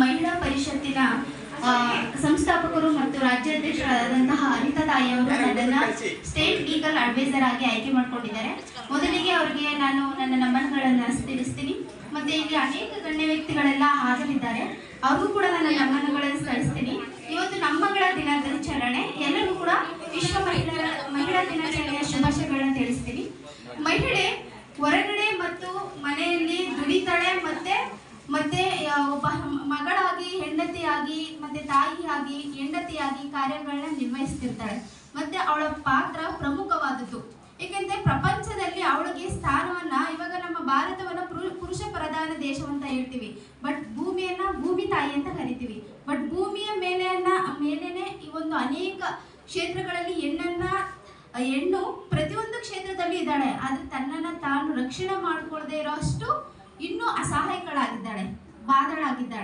ಮಹಿಳಾ ಪರಿಷತ್ತಿನ ಸಂಸ್ಥಾಪಕರು ಮತ್ತು ರಾಜ್ಯಾಧ್ಯಕ್ಷರಾದಂತಹ ಅನಿತಾ ತಾಯಿ ಅವರು ನನ್ನನ್ನ ಸ್ಟೇಟ್ ಲೀಗಲ್ ಅಡ್ವೈಸರ್ ಆಗಿ ಆಯ್ಕೆ ಮಾಡಿಕೊಂಡಿದ್ದಾರೆ. ಮೊದಲಿಗೆ ಅವರಿಗೆ ನಾನು ನನ್ನ ನಮನಗಳನ್ನು ತಿಳಿಸ್ತೀನಿ. ಮತ್ತೆ ಇಲ್ಲಿ ಅನೇಕ ಗಣ್ಯ ವ್ಯಕ್ತಿಗಳೆಲ್ಲ ಹಾಜರಿದ್ದಾರೆ. ಅವ್ರಿಗೂ ಕೂಡ ನನ್ನ ನಮನಗಳನ್ನು ಸ್ಥಳಿಸ್ತೀನಿ ಇವತ್ತು ನಮ್ಮಗಳ ದಿನಾಚರಣೆ ಎಲ್ಲರೂ ಕೂಡ ವಿಶ್ವ ಮಹಿಳಾ ಮಹಿಳಾ ದಿನಾಚರಣೆಯ ಶುಭಾಶಯಗಳನ್ನು ತಿಳಿಸ್ತೀನಿ. ಮಹಿಳೆ ಹೊರಗಡೆ ಮತ್ತು ಮನೆಯಲ್ಲಿ ದುಡಿತಾಳೆ ಮತ್ತೆ ಮತ್ತೆ ಆ, ಒಬ್ಬ ಮಗಳಾಗಿ, ಹೆಂಡತಿಯಾಗಿ, ಮತ್ತೆ ತಾಯಿಯಾಗಿ, ಹೆಂಡತಿಯಾಗಿ ಕಾರ್ಯಗಳನ್ನ ನಿರ್ವಹಿಸ್ತಿರ್ತಾಳೆ. ಮತ್ತೆ ಅವಳ ಪಾತ್ರ ಪ್ರಮುಖವಾದದ್ದು. ಏಕೆಂದ್ರೆ ಪ್ರಪಂಚದಲ್ಲಿ ಅವಳಿಗೆ ಸ್ಥಾನವನ್ನ ಇವಾಗ ನಮ್ಮ ಭಾರತವನ್ನ ಪುರು- ಪುರುಷ ಪ್ರಧಾನ ದೇಶವಂತ ಹೇಳ್ತೀವಿ. ಬಟ್ ಭೂಮಿಯನ್ನ ಭೂಮಿ ತಾಯಿ ಅಂತ ಕರಿತೀವಿ. ಬಟ್ ಭೂಮಿಯ ಮೇಲೆಯನ್ನ, ಮೇಲೇನೆ ಈ ಒಂದು ಅನೇಕ ಕ್ಷೇತ್ರಗಳಲ್ಲಿ ಹೆಣ್ಣನ್ನ, ಹೆಣ್ಣು ಪ್ರತಿಯೊಂದು ಕ್ಷೇತ್ರದಲ್ಲಿ ಇದ್ದಾಳೆ. ಆದ್ರೆ ತನ್ನನ್ನ ತಾನು ರಕ್ಷಣೆ ಮಾಡಿಕೊಳ್ಳದೆ ಇರೋ ಅಷ್ಟು ಇನ್ನೂ ಬಾಧಳಾಗಿದ್ದಾಳೆ